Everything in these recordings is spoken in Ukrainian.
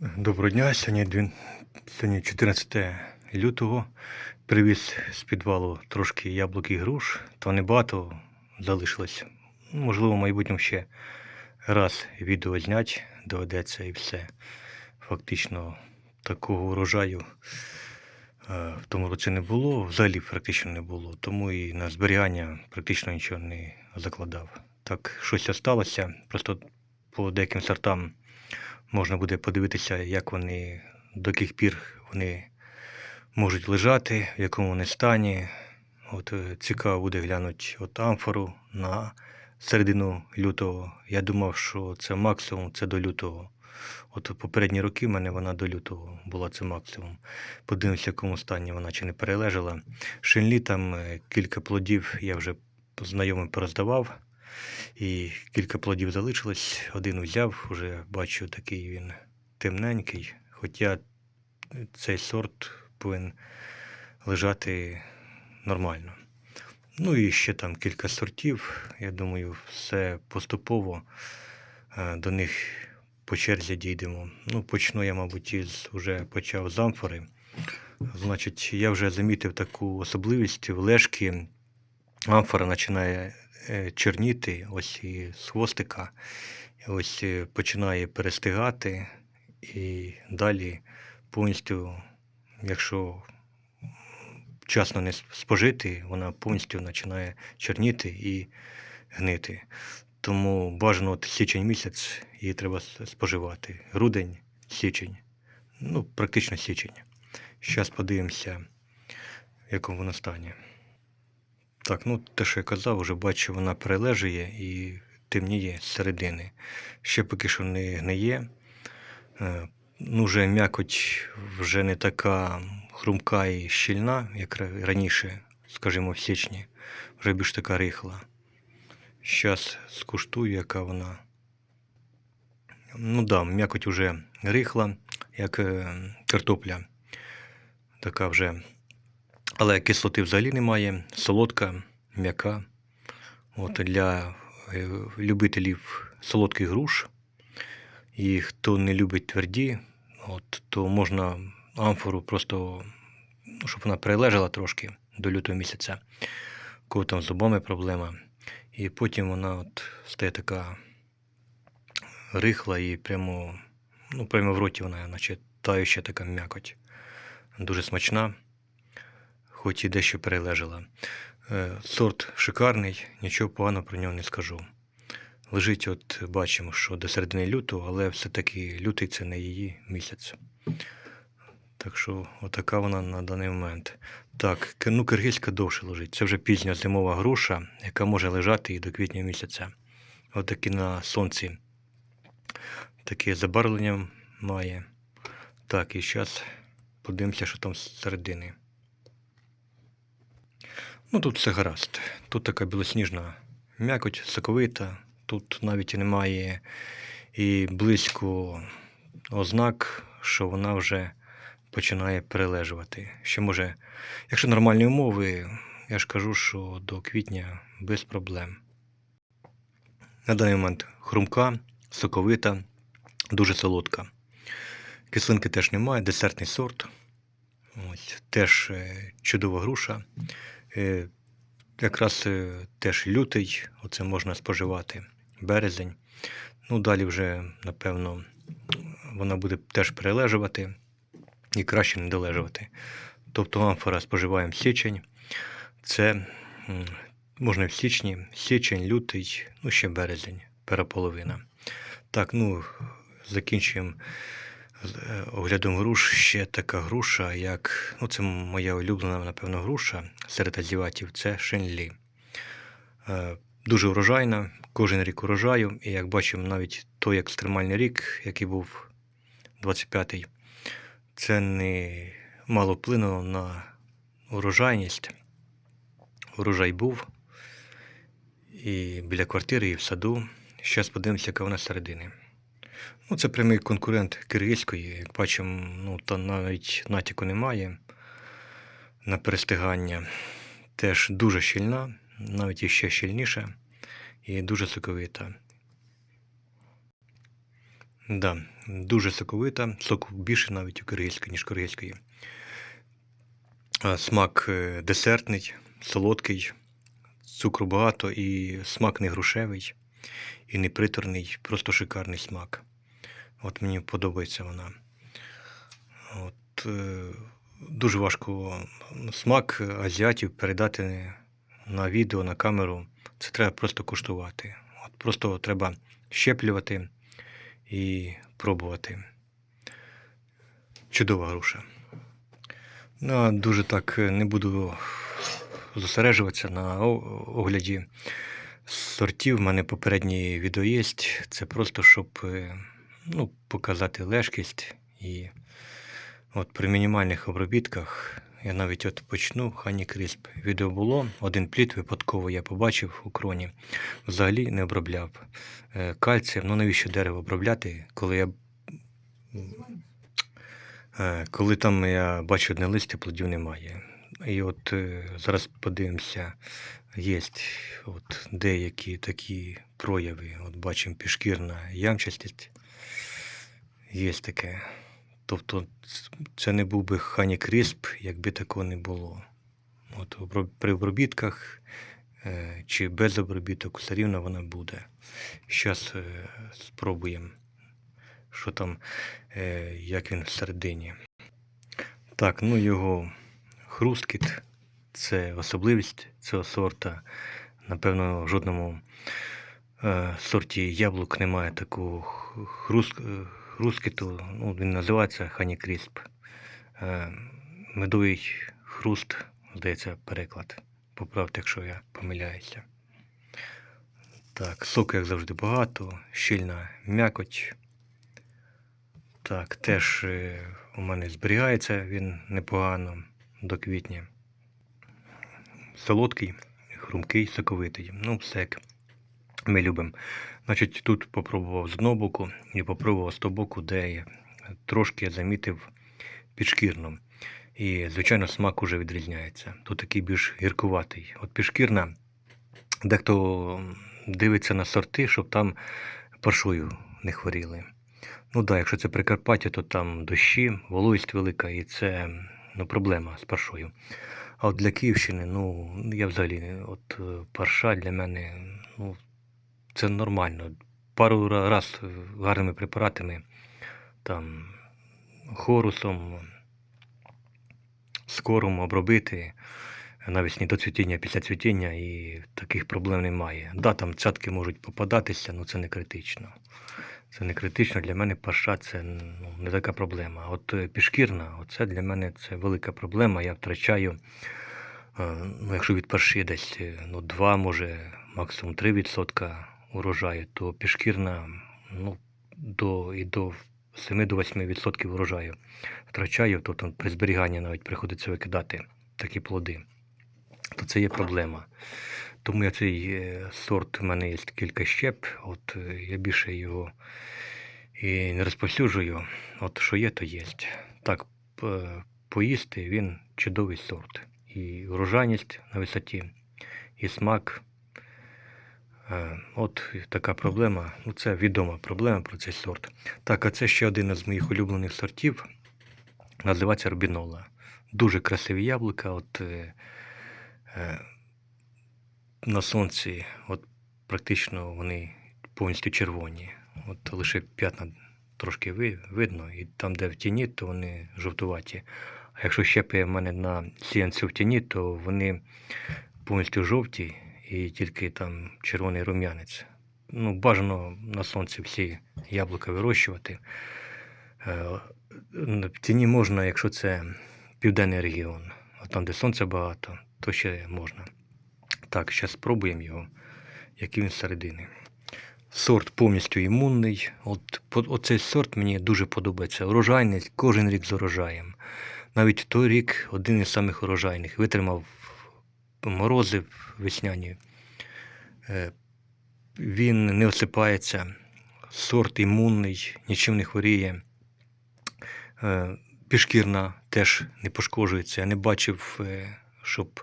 Доброго дня. Сьогодні, дві- сьогодні 14 лютого. Привіз з підвалу трошки яблук і груш, то небагато залишилось. Можливо, в майбутньому ще раз відео зняти доведеться і все. Фактично такого урожаю е, в тому році не було, взагалі практично не було, тому і на зберігання практично нічого не закладав. Так, щось осталося, просто по деяким сортам можна буде подивитися, як вони до яких пір вони можуть лежати, в якому вони стані. От е, цікаво буде глянути от амфору на середину лютого. Я думав, що це максимум, це до лютого. От попередні роки в мене вона до лютого була це максимум. Подивимося, в якому стані вона чи не перележала. Шинлі там е, кілька плодів я вже знайомим пороздавав. І кілька плодів залишилось. Один взяв, вже бачу, такий він темненький. Хоча цей сорт повинен лежати нормально. Ну і ще там кілька сортів. Я думаю, все поступово е, до них по черзі дійдемо. Ну, почну я, мабуть, із вже почав з амфори. Значить, я вже замітив таку особливість в лежки. Амфора починає е, чорніти, ось і з хвостика, ось е, починає перестигати, і далі повністю, якщо вчасно не спожити, вона повністю починає чорніти і гнити. Тому бажано от січень місяць її треба споживати. Грудень, січень, ну, практично січень. Зараз подивимося, в якому воно стані. Так, ну те, що я казав, вже бачу, вона перележує і темніє з середини. Ще поки що не гниє. Е, Ну, вже м'якоть вже не така хрумка і щільна, як раніше, скажімо, в січні, вже більш така рихла. Зараз скуштую, яка вона. Ну да, м'якоть вже рихла, як е, картопля. Така вже але кислоти взагалі немає, солодка, м'яка. От для е, любителів солодких груш. І хто не любить тверді, от, то можна амфору просто, ну, щоб вона перележала трошки до лютого місяця, кого там з зубами проблема. І потім вона от стає така рихла і прямо, ну, прямо в роті вона, наче тающа така м'якоть. Дуже смачна хоч і дещо перележала. Е, Сорт шикарний, нічого поганого про нього не скажу. Лежить, от бачимо, що до середини лютого, але все-таки лютий це не її місяць. Так що, отака вона на даний момент. Так, ну киргизька довше лежить. Це вже пізня зимова груша, яка може лежати і до квітня місяця. Отакі на сонці. Таке забарвлення має. Так, і зараз подивимося, що там з середини. Ну тут все гаразд. Тут така білосніжна м'якоть, соковита. Тут навіть немає і близько ознак, що вона вже починає перележувати. Ще може, якщо нормальні умови, я ж кажу, що до квітня без проблем. На даний момент хрумка, соковита, дуже солодка. Кислинки теж немає, десертний сорт. Ось, теж е, чудова груша. Е, Якраз е, теж лютий, оце можна споживати, березень. Ну, далі вже, напевно, вона буде теж перележувати і краще не долежувати. Тобто амфора споживаємо січень. Це можна в січні, січень, лютий, ну ще березень, переполовина. Так, ну, закінчуємо оглядом груш ще така груша, як ну, це моя улюблена, напевно, груша серед азіатів це шинлі. Е, Дуже врожайна, кожен рік урожаю. І як бачимо, навіть той екстремальний рік, який був 25-й, це не мало вплинуло на урожайність. Урожай був і біля квартири, і в саду. Зараз подивимося, яка вона середини. Ну, це прямий конкурент киргизької. Як бачимо, ну, та навіть натяку немає на перестигання. Теж дуже щільна, навіть іще щільніша і дуже соковита. Да, дуже соковита, соку більше навіть у киргизької, ніж киргизької. А, Смак е, десертний, солодкий, цукру багато і смак не грушевий, і не приторний, просто шикарний смак. От мені подобається вона. От, е, дуже важко смак азіатів передати на відео, на камеру. Це треба просто куштувати. От просто треба щеплювати і пробувати. Чудова груша. Ну, дуже так не буду зосереджуватися на огляді сортів. У мене попередній відео є. Це просто щоб е, ну, показати лежкість. І от при мінімальних обробітках я навіть от почну Хані Крісп. Відео було. Один плід випадково я побачив у кроні. Взагалі не обробляв е, кальцієм. Ну навіщо дерево обробляти, коли я. Е, Коли там я бачу одне листя, плодів немає. І от е, зараз подивимося, є от деякі такі прояви. От бачимо пішкірна ямчастість. Є таке. Тобто це не був би Хані Крісп, якби такого не було. От при обробітках е, чи без обробіток все рівно вона буде. Зараз спробуємо, що там, е, як він всередині. Так, ну його хрусткіт це особливість цього сорта. Напевно, в жодному е, сорті яблук немає такого х- е, хрусткіту. Ну, він називається Хані Крісп. Е, медовий хруст, здається, переклад. Поправте, якщо я помиляюся. Так, соку, як завжди, багато, щільна м'якоть. Так, теж е, у мене зберігається він непогано до квітня. Солодкий, хрумкий, соковитий. Ну, все як ми любимо. Значить, тут попробував з одного боку і попробував з того боку, де я трошки замітив підшкірну. І, звичайно, смак уже відрізняється. Тут такий більш гіркуватий. От підшкірна, дехто дивиться на сорти, щоб там паршою не хворіли. Ну да, якщо це Прикарпаття, то там дощі, вологість велика, і це ну, проблема з паршою. А от для Київщини, ну, я взагалі, от е, парша для мене, ну, це нормально. Пару раз гарними препаратами, там, хорусом, скором обробити навесні до цвітіння, після цвітіння, і таких проблем немає. Да, там цятки можуть попадатися, але це не критично. Це не критично. Для мене парша це ну, не така проблема. От е, пішкірна, оце для мене це велика проблема. Я втрачаю, е, ну, якщо від парші десь е, ну, 2, може, максимум 3% урожаю, то пішкірна ну, до, і до 7-8% урожаю втрачаю, тобто при зберіганні навіть приходиться викидати такі плоди. То це є проблема. Тому я цей е, сорт, в мене є кілька щеп, от е, я більше його і не розповсюджую. От що є, то є. Так, поїсти він чудовий сорт. І урожайність на висоті, і смак. Е, От така проблема. Ну, це відома проблема про цей сорт. Так, а це ще один із моїх улюблених сортів. Називається Рубінола. Дуже красиві яблука. От, е, е, на сонці от практично вони повністю червоні. От лише п'ятна трошки ви, видно, і там, де в тіні, то вони жовтуваті. А якщо щепи в мене на сіянцю в тіні, то вони повністю жовті і тільки там червоний рум'янець. Ну, бажано на сонці всі яблука вирощувати. Е, В тіні можна, якщо це південний регіон, а там, де сонця багато, то ще можна. Так, зараз спробуємо його, який він зсередини. Сорт повністю імунний. От, оцей сорт мені дуже подобається. Урожайний, кожен рік з урожаєм. Навіть той рік один із самих урожайних. Витримав морози весняні. Е, Він не осипається. Сорт імунний, нічим не хворіє. Е, Пішкірна теж не пошкоджується. Я не бачив е, щоб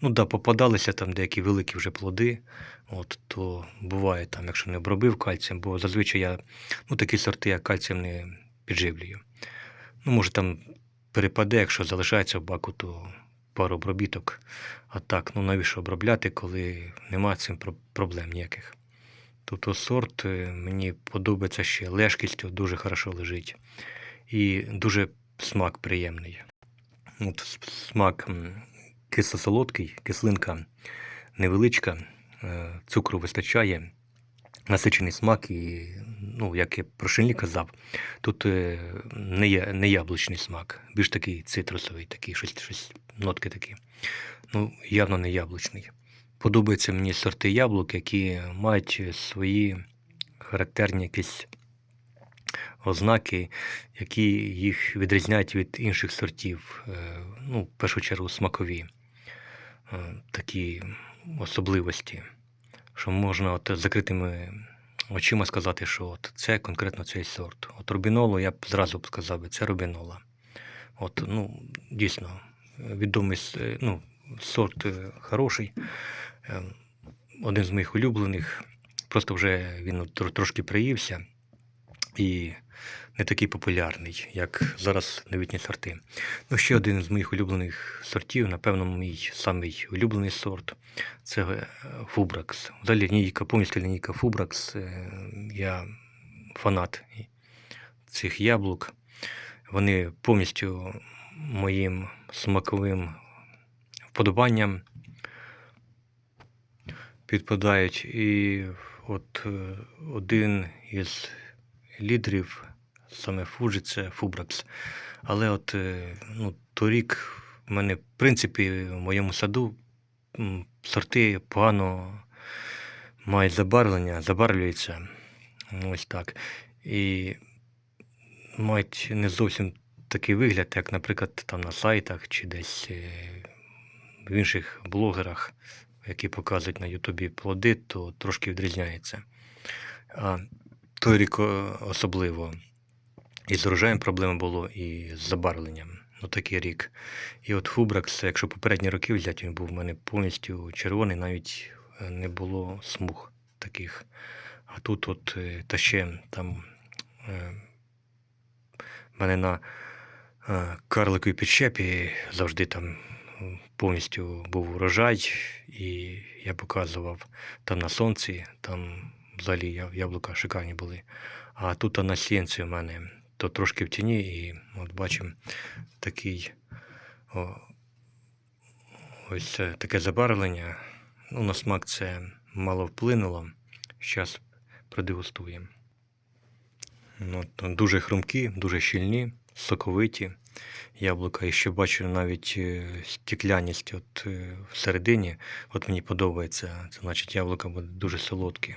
ну да, попадалися там деякі великі вже плоди. От, то буває там, якщо не обробив кальцієм, бо зазвичай я ну, такі сорти я кальцієм не підживлюю. Ну, може там перепаде, якщо залишається в баку, то пару обробіток. А так, ну навіщо обробляти, коли нема цим проблем ніяких. Тобто сорт е, мені подобається ще лежкістю, дуже хорошо лежить. І дуже смак приємний. От смак кисло-солодкий, кислинка невеличка, е, цукру вистачає, насичений смак і, ну, як я про шинлі казав, тут е, не, є, не яблучний смак, більш такий цитрусовий, такий, щось, щось, нотки такі. Ну, явно не яблучний. Подобаються мені сорти яблук, які мають свої характерні якісь ознаки, які їх відрізняють від інших сортів. Е, Ну, в першу чергу, смакові е, такі особливості, що можна от закритими очима сказати, що от це конкретно цей сорт. От рубінолу я б зразу б сказав, це рубінола. От, ну, дійсно, відомий е, ну, сорт е, хороший. Е, Один з моїх улюблених. Просто вже він трошки приївся і не такий популярний, як зараз новітні сорти. Ну, ще один з моїх улюблених сортів, напевно, мій самий улюблений сорт це е, Фубракс. Взагалі лінійка, повністю лінійка Фубракс. е, Я фанат цих яблук. Вони повністю моїм смаковим вподобанням підпадають. І от е, один із лідерів саме Фуджі це Фубракс. Але от е, ну, торік в мене, в принципі, в моєму саду сорти погано мають забарвлення, забарвлюються. Ось так. І мають не зовсім такий вигляд, як, наприклад, там на сайтах чи десь е, в інших блогерах, які показують на Ютубі плоди, то трошки відрізняється. А той рік особливо і з урожаєм проблема було, і з забарвленням. Ну, такий рік. І от Фубракс, якщо попередні роки взяти, він був в мене повністю червоний, навіть е, не було смуг таких. А тут от е, та ще там е, мене на е, карликовій підщепі завжди там повністю був урожай, і я показував там на сонці, там взагалі яблука шикарні були. А тут на сіянці в мене то трошки в тіні, і от бачимо такий о, ось таке забарвлення. Ну, на смак це мало вплинуло. Зараз продегустуємо. Ну, дуже хрумкі, дуже щільні, соковиті яблука. І ще бачу навіть е, стекляність от, е, всередині. От мені подобається. Це значить яблука будуть дуже солодкі.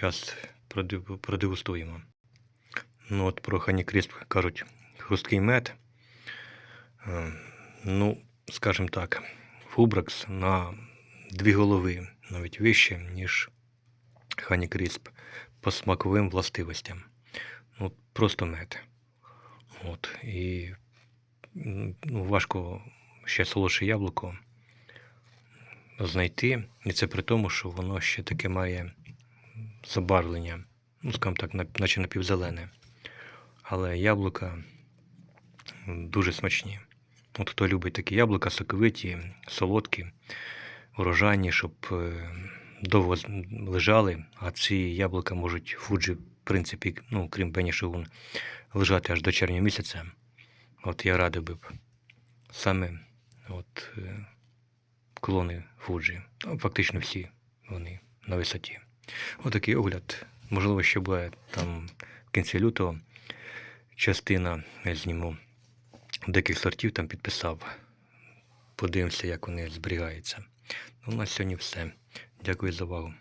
Зараз продегустуємо. Ну, от про Ханікрісп кажуть хрусткий мед. Е, Ну, скажімо так, Фубракс на дві голови навіть вище, ніж Ханікрісп по смаковим властивостям. Ну, просто мед. От. І ну, важко ще солодше яблуко знайти. І це при тому, що воно ще таке має забарвлення, ну, скажімо так, наче напівзелене. Але яблука дуже смачні. От хто любить такі яблука, соковиті, солодкі, урожайні, щоб е, довго лежали, а ці яблука можуть фуджі, в принципі, ну, крім Бені Шигун, лежати аж до червня місяця. От я радив би б саме от, е, клони Фуджі. Ну, фактично всі вони на висоті. Отакий огляд. Можливо, ще буде там в кінці лютого частина зніму деяких сортів там підписав. Подивимося, як вони зберігаються. Ну, на сьогодні все. Дякую за увагу.